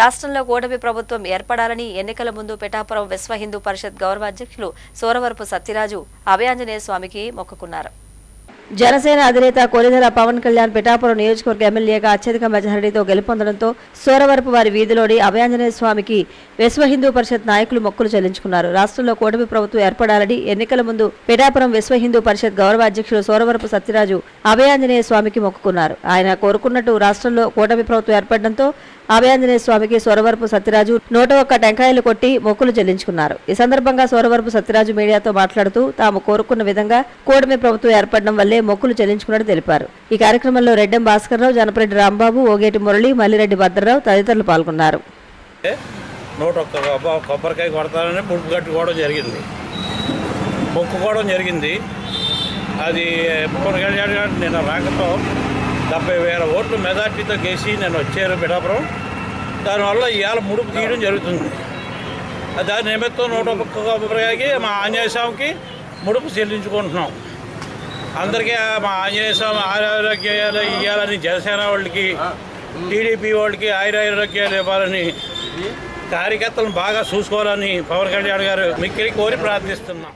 రాష్ట్రంలో కూటమి ప్రభుత్వం ఏర్పడాలని ఎన్నికల ముందు పిఠాపురం విశ్వ హిందూ పరిషత్ గౌరవ అధ్యక్షులు సూరవరపు సత్యరాజు అభయాంజనేయ స్వామికి మొక్కుకున్నారు. జనసేన అధినేత కొలిదల పవన్ కళ్యాణ్ పిఠాపురం నియోజకవర్గ ఎమ్మెల్యేగా అత్యధిక మెజారిటీతో గెలుపొందడంతో సూరవరపు వారి వీధిలోని అభయాంజనేయ స్వామికి విశ్వ హిందూ పరిషత్ నాయకులు మొక్కులు చెల్లించుకున్నారు. రాష్ట్రంలో కూటమి ప్రభుత్వం ఏర్పడాలని ఎన్నికల ముందు పిఠాపురం విశ్వ హిందూ పరిషత్ గౌరవ అధ్యక్షులు సూరవరపు సత్యరాజు అభయాంజనేయ స్వామికి మొక్కుకున్నారు. ఆయన కోరుకున్నట్టు రాష్ట్రంలో కూటమి ప్రభుత్వం ఏర్పడడంతో అభయాంజనేయ స్వామికి సూరవరపు సత్యరాజు నూట ఒక్క టెంకాయలు కొట్టి మొక్కులు చెల్లించుకున్నారు. ఈ సందర్భంగా సూరవరపు సత్యరాజు మీడియాతో మాట్లాడుతూ తాము కోరుకున్న విధంగా కూటమి ప్రభుత్వం ఏర్పడడం వల్లే మొక్కులు చెల్లించుకున్నట్టు తెలిపారు. ఈ కార్యక్రమంలో రెడ్డం భాస్కర్రావు జనపరెడ్డి రాంబాబు ఓగేటి మురళి మల్లిరెడ్డి భద్రరావు తదితరులు పాల్గొన్నారు. నూట ఒక్క కొబ్బరికాయ కొడతానని ముడుపు కట్టుకోవడం జరిగింది. మొక్కుకోవడం జరిగింది. అది పవన్ కళ్యాణ్ రాకతో డెబ్బై వేల ఓట్లు మెజార్టీతో గేసి నేను వచ్చాను పిఠాపురం. దానివల్ల ఇవాళ ముడుపు తీయడం జరుగుతుంది. దాని నిమిత్తం నూట ఒక్క కొబ్బరికాయకి మా ఆంజనేయ స్వామికి ముడుపు చెల్లించుకుంటున్నాం. అందరికీ మా ఆంజనేయ స్వామి ఆరోగ్యాలు ఇవ్వాలని జనసేన వాళ్ళకి టీడీపీ వాళ్ళకి ఆయురారోగ్యాలు ఇవ్వాలని కార్యకర్తలను బాగా చూసుకోవాలని పవన్ కళ్యాణ్ గారు మిక్కిలి కోరి ప్రార్థిస్తున్నాం.